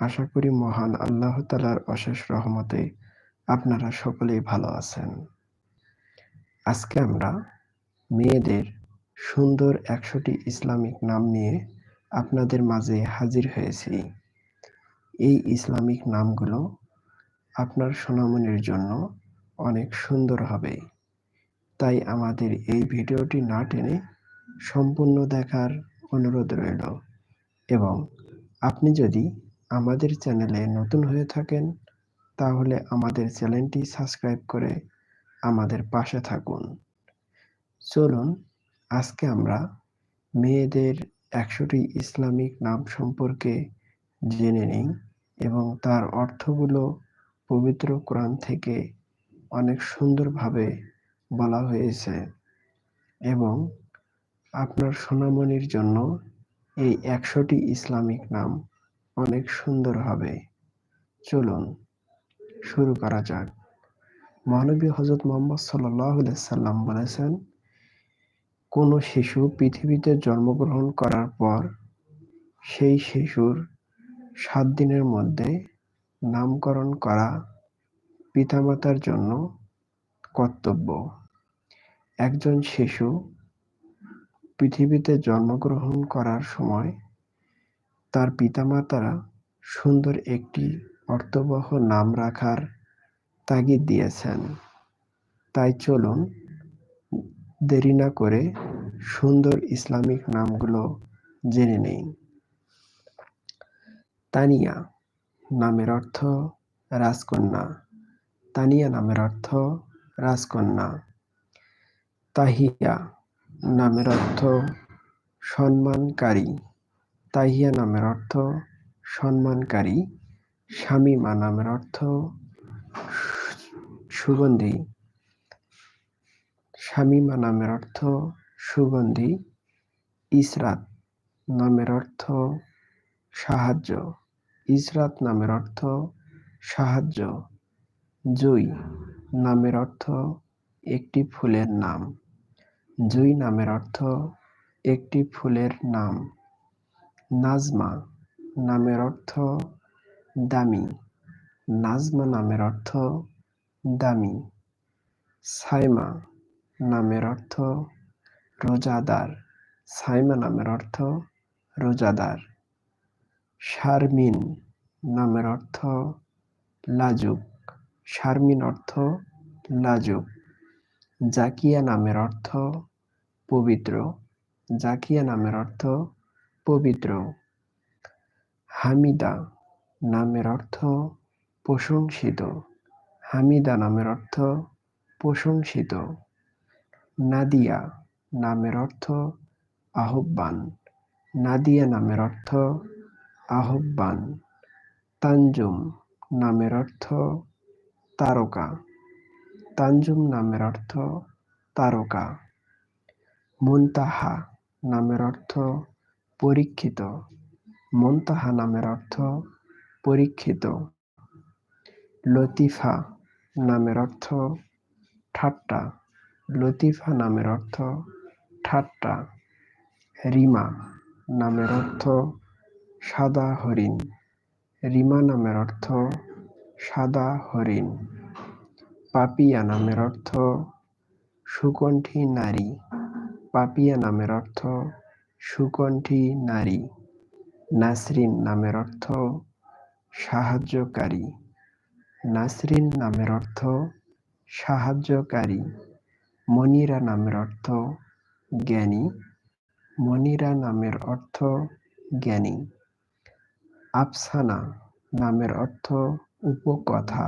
আশা করি মহান আল্লাহ তালার অশেষ রহমতে আপনারা সকলেই ভালো আছেন। আজকে আমরা মেয়েদের সুন্দর একশোটি ইসলামিক নাম নিয়ে আপনাদের মাঝে হাজির হয়েছি। এই ইসলামিক নামগুলো আপনার সোনামনির জন্য অনেক সুন্দর হবে। তাই আমাদের এই ভিডিওটি না টেনে সম্পূর্ণ দেখার অনুরোধ রইল এবং আপনি যদি আমাদের চ্যানেলে নতুন হয়ে থাকেন, তাহলে আমাদের চ্যানেলটি সাবস্ক্রাইব করে আমাদের পাশে থাকুন। চলুন, আজকে আমরা মেয়েদের একশোটি ইসলামিক নাম সম্পর্কে জেনে নিই এবং তার অর্থগুলো পবিত্র কোরআন থেকে অনেক সুন্দরভাবে বলা হয়েছে এবং আপনার সোনামণির জন্য এই একশোটি ইসলামিক নাম অনেক সুন্দর হবে। চলুন, শুরু করা যাক। মহানবী হজরত মোহাম্মদ সাল্লাহ সাল্লাম বলেছেন, কোনো শিশু পৃথিবীতে জন্মগ্রহণ করার পর, সেই শিশুর সাত দিনের মধ্যে নামকরণ করা পিতামাতার জন্য কর্তব্য। একজন শিশু পৃথিবীতে জন্মগ্রহণ করার সময় তার পিতামাতারা সুন্দর একটি অর্থবহ নাম রাখার তাগিদ দিয়েছেন। তাই চলুন, দেরি না করে সুন্দর ইসলামিক নামগুলো জেনে নেই। তানিয়া নামের অর্থ রাজকন্যা। তানিয়া নামের অর্থ রাজকন্যা। তাহিয়া নামের অর্থ সম্মানকারী। তাহিয়া নামের অর্থ সম্মানকারী শামিমা নামের অর্থ সুগন্ধি শামিমা নামের অর্থ সুগন্ধি, ইসরাত নামের অর্থ সাহায্য, ইসরাত নামের অর্থ সাহায্য, জুই নামের অর্থ একটি ফুলের নাম, জুই নামের অর্থ একটি ফুলের নাম। নাজমা নামের অর্থ দামি। নাজমা নামের অর্থ দামি। সাইমা নামের অর্থ রোজাদার। সাইমা নামের অর্থ রোজাদার। শারমিন নামের অর্থ লাজুক। শারমিন অর্থ লাজুক। জাকিয়া নামের অর্থ পবিত্র। জাকিয়া নামের অর্থ পবিত্র। হামিদা নামের অর্থ প্রশংসিত। হামিদা নামের অর্থ প্রশংসিত। নাদিয়া নামের অর্থ আহ্বান। নাদিয়া নামের অর্থ আহ্বান। তানজুম নামের অর্থ তারকা। তানজুম নামের অর্থ তারকা। মুনতাহা নামের অর্থ পরীক্ষিত। মুনতাহা নামের অর্থ পরীক্ষিত। লতিফা নামের অর্থ ঠাট্টা। লতিফা নামের অর্থ ঠাট্টা। রিমা নামের অর্থ সাদা হরিণ। রিমা নামের অর্থ সাদা হরিণ। পাপিয়া নামের অর্থ সুকণ্ঠী নারী। পাপিয়া নামের অর্থ সুকণ্ঠী নারী। নাসরিন নামের অর্থ সাহায্যকারী। নাসরিন নামের অর্থ সাহায্যকারী। মনিরা নামের অর্থ জ্ঞানী। মনিরা নামের অর্থ জ্ঞানী। আফসানা নামের অর্থ উপকথা।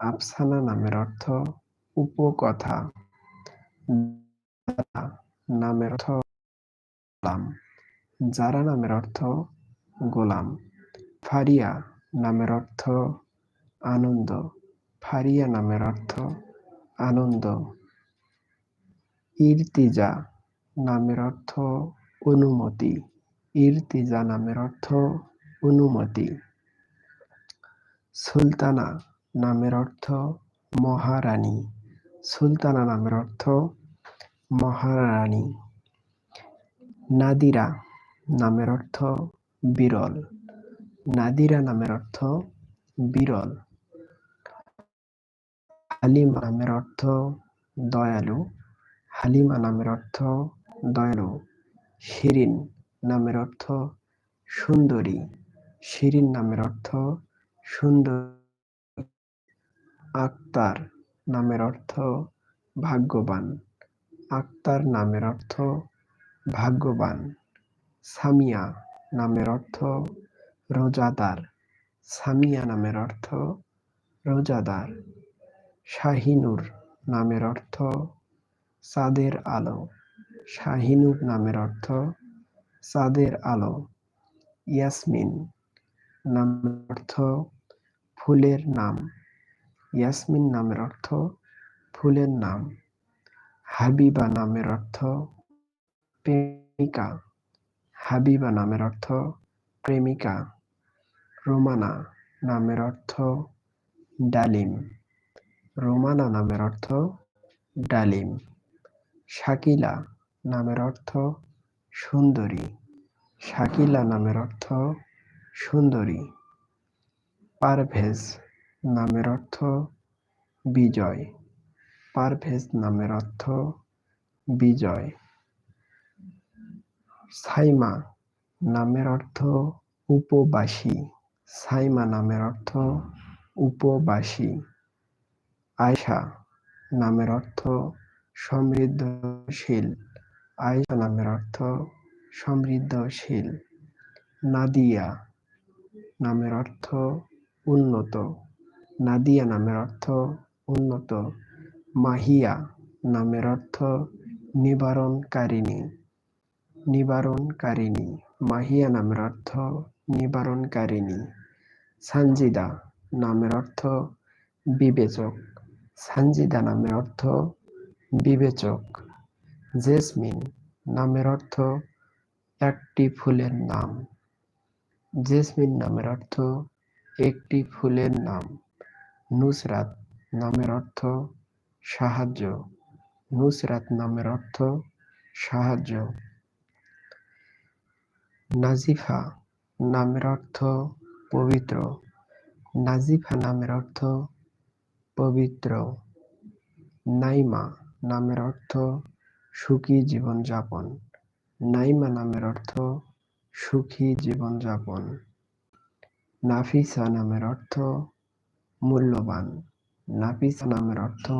আফসানা নামের অর্থ উপকথা। নামের অর্থ গোলাম। যারা নামের অর্থ গোলাম। ফারিয়া নামের অর্থ আনন্দ। ফারিয়া নামের অর্থ আনন্দ। ইরতিজা নামের অর্থ অনুমতি। ইরতিজা নামের অর্থ অনুমতি। সুলতানা নামের অর্থ মহারানী। সুলতানা নামের অর্থ মহারানী। নাদিরা নামের অর্থ বিরল। নাদিরা নামের অর্থ বিরল। হালিমা নামের অর্থ দয়ালু। হালিমা নামের অর্থ দয়ালু। শিরিন নামের অর্থ সুন্দরী। শিরিন নামের অর্থ সুন্দর। আক্তার নামের অর্থ ভাগ্যবান। আক্তার নামের অর্থ ভাগ্যবান। সামিয়া নামের অর্থ রোজাদার। সামিয়া নামের অর্থ রোজাদার। শাহিনুর নামের অর্থ চাঁদের আলো। শাহিনুর নামের অর্থ চাঁদের আলো। ইয়াসমিন নামের অর্থ ফুলের নাম। ইয়াসমিন নামের অর্থ ফুলের নাম। হাবিবা নামের অর্থ প্রেমিকা। হাবিবা নামের অর্থ প্রেমিকা। রোমানা নামের অর্থ ডালিম। রোমানা নামের অর্থ ডালিম। শাকিলা নামের অর্থ সুন্দরী। শাকিলা নামের অর্থ সুন্দরী। পারভেজ নামের অর্থ বিজয়। পারভেজ নামের অর্থ বিজয়। সাইমা নামের অর্থ উপবাসী। সাইমা নামের অর্থ উপবাসী। আয়সা নামের অর্থ সমৃদ্ধশীল। আয়সা নামের অর্থ সমৃদ্ধশীল। নাদিয়া নামের অর্থ উন্নত। নাদিয়া নামের অর্থ উন্নত। মাহিয়া নামের অর্থ নিবারণকারিণী। নিবারণকারিণী। মাহিয়া নামের অর্থ নিবারণকারিণী। সানজিদা নামের অর্থ বিবেচক। সানজিদা নামের অর্থ বিবেচক। জেসমিন নামের অর্থ একটি ফুলের নাম। জেসমিন নামের অর্থ একটি ফুলের নাম। নুসরাত নামের অর্থ সাহায্য। নুসরাত নামের অর্থ সাহায্য। নাজিফা নামের অর্থ পবিত্র। নাজিফা নামের অর্থ পবিত্র। নাইমা নামের অর্থ সুখী জীবনযাপন। নাইমা নামের অর্থ সুখী জীবনযাপন। নাফিসা নামের অর্থ মূল্যবান। নাফিসা নামের অর্থ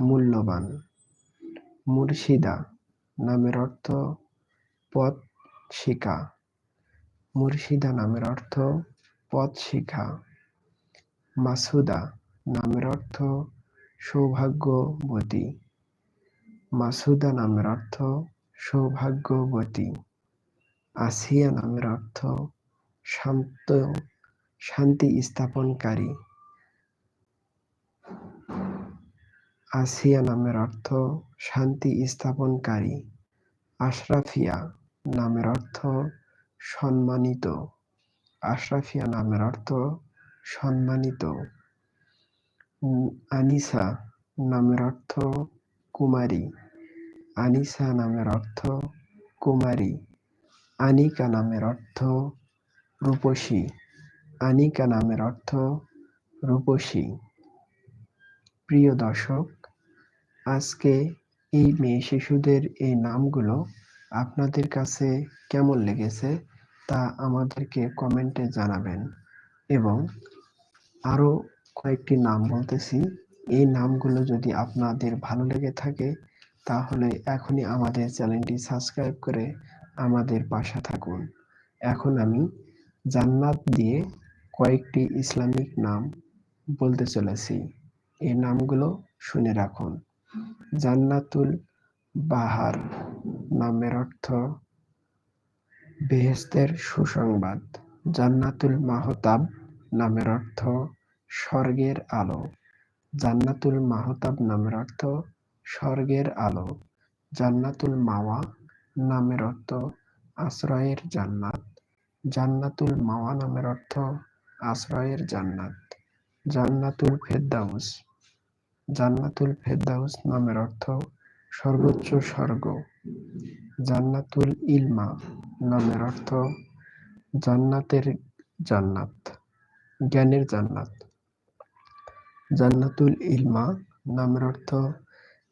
মূল্যবান। মুর্শিদা নামের অর্থ পথ শিখা। মুর্শিদা নামের অর্থ পথ শিখা। মাসুদা নামের অর্থ সৌভাগ্যবতী। মাসুদা নামের অর্থ সৌভাগ্যবতী। আসিয়া নামের অর্থ শান্ত, শান্তি স্থাপনকারী। আসিয়া নামের অর্থ শান্তি স্থাপনকারী। আশরাফিয়া নামের অর্থ সম্মানিত। আশরাফিয়া নামের অর্থ সম্মানিত। আনিসা নামের অর্থ কুমারী। আনিসা নামের অর্থ কুমারী। আনিকা নামের অর্থ রূপসী। আনিকা নামের অর্থ রূপসী। প্রিয় দর্শক, আজকে এই মেয়ে শিশুদের এই নামগুলো আপনাদের কাছে কেমন লেগেছে তা আমাদেরকে কমেন্টে জানাবেন। এবং আরও কয়েকটি নাম বলতেছি। এই নামগুলো যদি আপনাদের ভালো লেগে থাকে, তাহলে এখনই আমাদের চ্যানেলটি সাবস্ক্রাইব করে আমাদের পাশে থাকুন। এখন আমি জান্নাত দিয়ে কয়েকটি ইসলামিক নাম বলতে চলেছি। এই নামগুলো শুনে রাখুন। জান্নাতুল বাহার নামের অর্থ বেহেস্তের সুসংবাদ। জান্নাতুল মাহতাব নামের অর্থ স্বর্গের আলো। জান্নাতুল মাহতাব নামের অর্থ স্বর্গের আলো। জান্নাতুল মাওয়া নামের অর্থ আশ্রয়ের জান্নাত। জান্নাতুল মাওয়া নামের অর্থ আশ্রয়ের জান্নাত। জান্নাতুল ফেরদাউস। জান্নাতুল ফেরদাউস নামের অর্থ সর্বোচ্চ স্বর্গ। জান্নাতুল ইলমা নামের অর্থ জান্নাতের জান্নাত, জ্ঞানের জান্নাত। জান্নাতুল ইলমা নামের অর্থ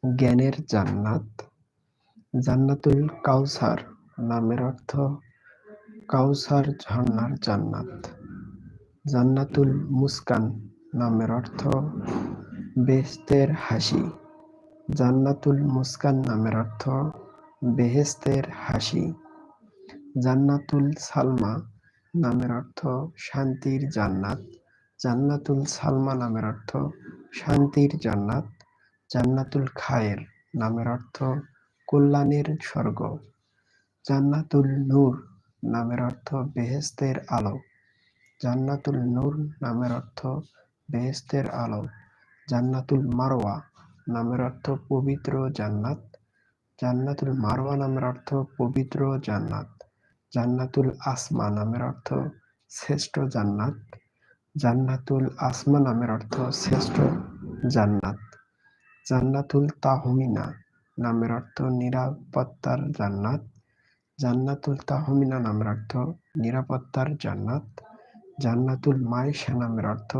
জ্ঞানের জান্নাত। জান্নাতুল কাউসার নামের অর্থ কাউসার ঝর্ণার জান্নাত। জান্নাতুল মুস্কান নামের অর্থ বেস্তের হাসি। জান্নাতুল মুস্কান নামের অর্থ বেহেস্তের হাসি। জান্নাতুল সালমা নামের অর্থ শান্তির জান্নাত। জান্নাতুল সালমা নামের অর্থ শান্তির জান্নাত। জান্নাতুল খায়ের নামের অর্থ কল্যাণের স্বর্গ। জান্নাতুল নূর নামের অর্থ বেহেস্তের আলো। জান্নাতুল নূর নামের অর্থ বেহেস্তের আলো। জান্নাতুল মারওয়া নামের অর্থ পবিত্র জান্নাত। জান্নাতুল মারওয়া নামের অর্থ পবিত্র জান্নাত। জান্নাতুল আসমা নামের অর্থ শ্রেষ্ঠ জান্নাত। জান্নাতুল আসমা নামের অর্থ শ্রেষ্ঠ জান্নাত। জান্নাতুল তাহমিনা নামের অর্থ নিরাপত্তার জান্নাত। জান্নাতুল তাহমিনা নামের অর্থ নিরাপত্তার জান্নাত। জান্নাতুল মায়েশা নামের অর্থ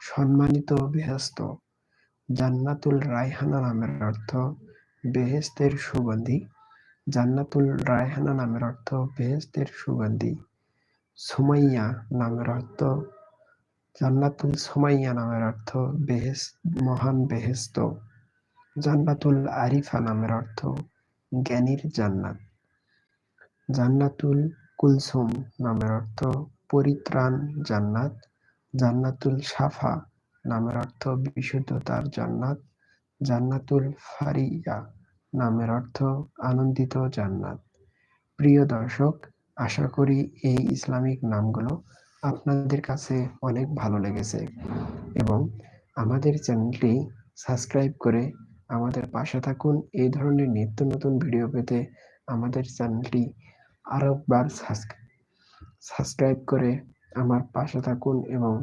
সম্মানিত বেহেস্ত জান্নাতুল রায়হানা নামের অর্থ বেহেস্তের সুগন্ধি। জান্নাতুল রায়হানা নামের অর্থ বেহেস্তের সুগন্ধি। সুমাইয়া নামের অর্থ, জান্নাতুল সুমাইয়া নামের অর্থ বেহেস, মহান বেহেস্ত। জান্নাতুল আরিফা নামের অর্থ জ্ঞানীর জান্নাত। জান্নাতুল কুলসুম নামের অর্থ পরিত্রাণ জান্নাত। জান্নাতুল সাফা নামের অর্থ বিশুদ্ধতার জান্নাত, জান্নাতুল ফারিয়া। নামের অর্থ আনন্দিত জান্নাত। প্রিয় দর্শক, আশা করি এই ইসলামিক নামগুলো আপনাদের কাছে অনেক ভালো লেগেছে এবং আমাদের চ্যানেলটি সাবস্ক্রাইব করে আমাদের পাশে থাকুন। এই ধরনের নিত্য নতুন ভিডিও পেতে আমাদের চ্যানেলটি আরও একবার সাবস্ক্রাইব করে আমার পাশে থাকুন এবং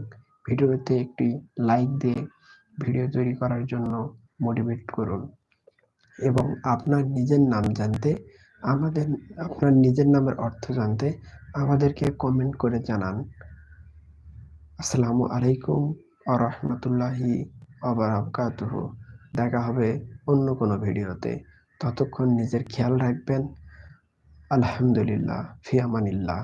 ভিডিওতে একটি লাইক দিয়ে ভিডিও তৈরি করার জন্য মোটিভেট করুন। এবং আপনার নিজের নাম জানতে, আমাদের, আপনার নিজের নামের অর্থ জানতে আমাদেরকে কমেন্ট করে জানান। আসসালামু আলাইকুম আ রহমতুল্লাহি আবরাকাতুহ। দেখা হবে অন্য কোনো ভিডিওতে। ততক্ষণ নিজের খেয়াল রাখবেন। আলহামদুলিল্লাহ ফিয়ামানিল্লাহ